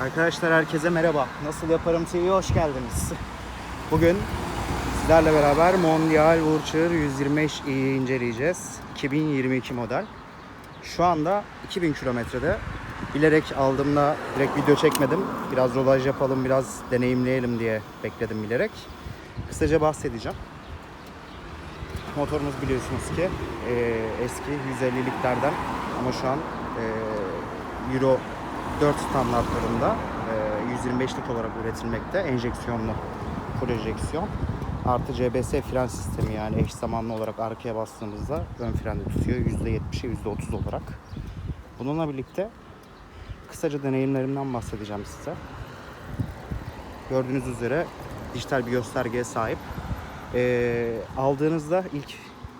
Arkadaşlar herkese merhaba. Nasıl Yaparım TV'ye hoş geldiniz. Bugün sizlerle beraber Mondial Vulture 125i'yi inceleyeceğiz. 2022 model. Şu anda 2000 kilometrede. Bilerek aldığımda direkt video çekmedim. Biraz rodaj yapalım, biraz deneyimleyelim diye bekledim bilerek. Kısaca bahsedeceğim. Motorumuz biliyorsunuz ki e, eski 150'liklerden ama şu an e, Euro 4 standartlarında e, 125'lik olarak üretilmekte. Enjeksiyonlu full enjeksiyon. Artı CBS fren sistemi yani eş zamanlı olarak arkaya bastığımızda ön frende tutuyor. %70'e %30 olarak. Bununla birlikte kısaca deneyimlerimden bahsedeceğim size. Gördüğünüz üzere dijital bir göstergeye sahip. Ee, aldığınızda ilk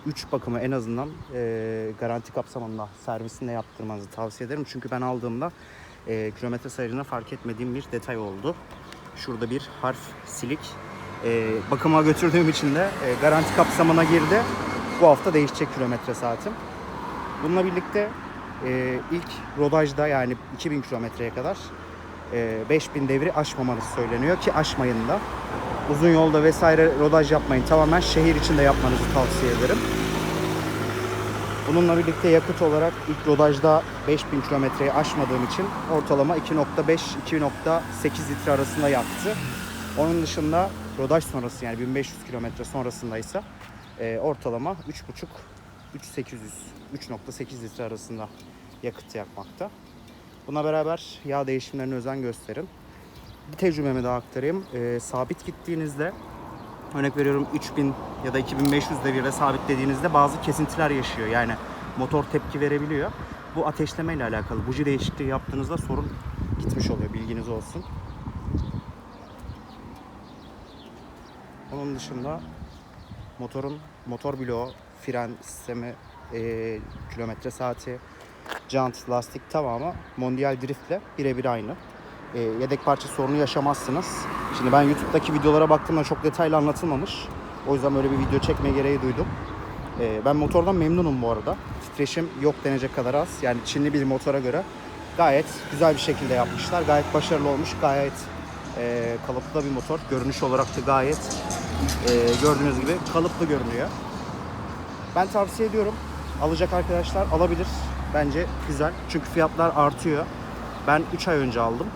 3 bakımı en azından e, garanti kapsamında servisinde yaptırmanızı tavsiye ederim. Çünkü ben aldığımda e, kilometre sayacına fark etmediğim bir detay oldu. Şurada bir harf silik. E, bakıma götürdüğüm için de e, garanti kapsamına girdi. Bu hafta değişecek kilometre saatim. Bununla birlikte e, ilk rodajda yani 2000 kilometreye kadar e, 5000 devri aşmamanız söyleniyor ki aşmayın da. Uzun yolda vesaire rodaj yapmayın. Tamamen şehir içinde yapmanızı tavsiye ederim. Bununla birlikte yakıt olarak ilk rodajda 5000 kilometreyi aşmadığım için ortalama 2.5-2.8 litre arasında yaktı. Onun dışında rodaj sonrası yani 1500 kilometre sonrasında ise ortalama 3.5 3800 3.8 litre arasında yakıt yakmakta. Buna beraber yağ değişimlerine özen gösterin. Bir tecrübemi daha aktarayım. E, sabit gittiğinizde örnek veriyorum 3000 ya da 2500 devirde sabitlediğinizde bazı kesintiler yaşıyor. Yani motor tepki verebiliyor. Bu ateşleme ile alakalı. Buji değişikliği yaptığınızda sorun gitmiş oluyor. Bilginiz olsun. Onun dışında motorun motor bloğu, fren sistemi, eee, kilometre saati, jant, lastik tamamı Mondial Drift'le birebir aynı. Eee, yedek parça sorunu yaşamazsınız. Şimdi ben YouTube'daki videolara baktığımda çok detaylı anlatılmamış. O yüzden böyle bir video çekme gereği duydum. Eee, ben motordan memnunum bu arada. Titreşim yok denecek kadar az. Yani Çinli bir motora göre gayet güzel bir şekilde yapmışlar. Gayet başarılı olmuş. Gayet eee, kalıplı bir motor. Görünüş olarak da gayet eee, gördüğünüz gibi kalıplı görünüyor. Ben tavsiye ediyorum. Alacak arkadaşlar alabilir. Bence güzel. Çünkü fiyatlar artıyor. Ben 3 ay önce aldım.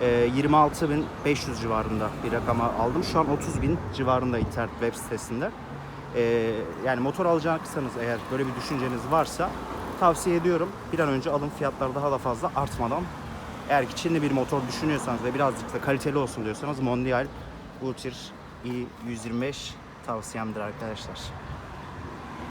Ee, 26.500 civarında bir rakama aldım. Şu an 30.000 civarında internet web sitesinde. Ee, yani motor alacaksanız eğer böyle bir düşünceniz varsa tavsiye ediyorum. Bir an önce alın fiyatlar daha da fazla artmadan. Eğer ki Çinli bir motor düşünüyorsanız ve birazcık da kaliteli olsun diyorsanız Mondial Vulture i125 tavsiyemdir arkadaşlar.